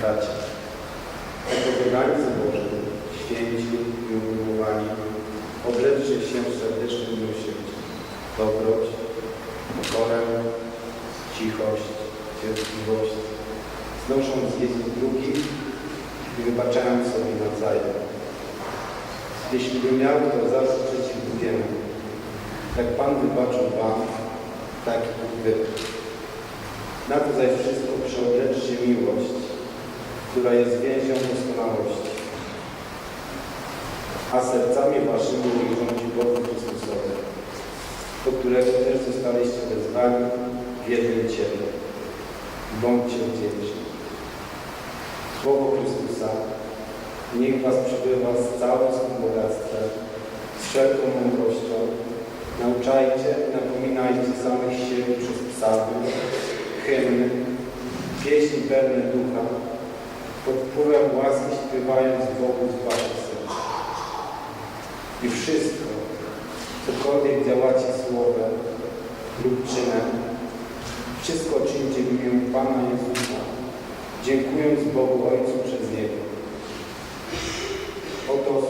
bracia. Jako wybrańcy święci i umiłowani, obrzeczcie się serdecznym miłosierdziem, dobroć, pokorę, cichość, cierpliwość, znosząc jedni drugich i wybaczając sobie nawzajem. Jeśli by miał kto zaraz przeciw drugiemu, jak Pan wybaczył Wam, tak i Wy. Na to zaś wszystko przeobleczcie miłość, która jest więzią doskonałości. A sercami waszymi niech rządzi Bogu Chrystusowi, do którego też zostaliście wezwani w jednym ciele. Bądźcie wdzięczni. Słowo Chrystusa niech was przybywa z całym swym bogactwem, z wszelką mądrością. Nauczajcie i napominajcie samych siebie przez psalmy, hymny, pieśni pełne ducha, pod wpływem łaski śpiewając Bogu z Waszych. I wszystko, cokolwiek działacie słowem lub czynem, wszystko czyńcie w imię Pana Jezusa, dziękując Bogu Ojcu przez Niego. Oto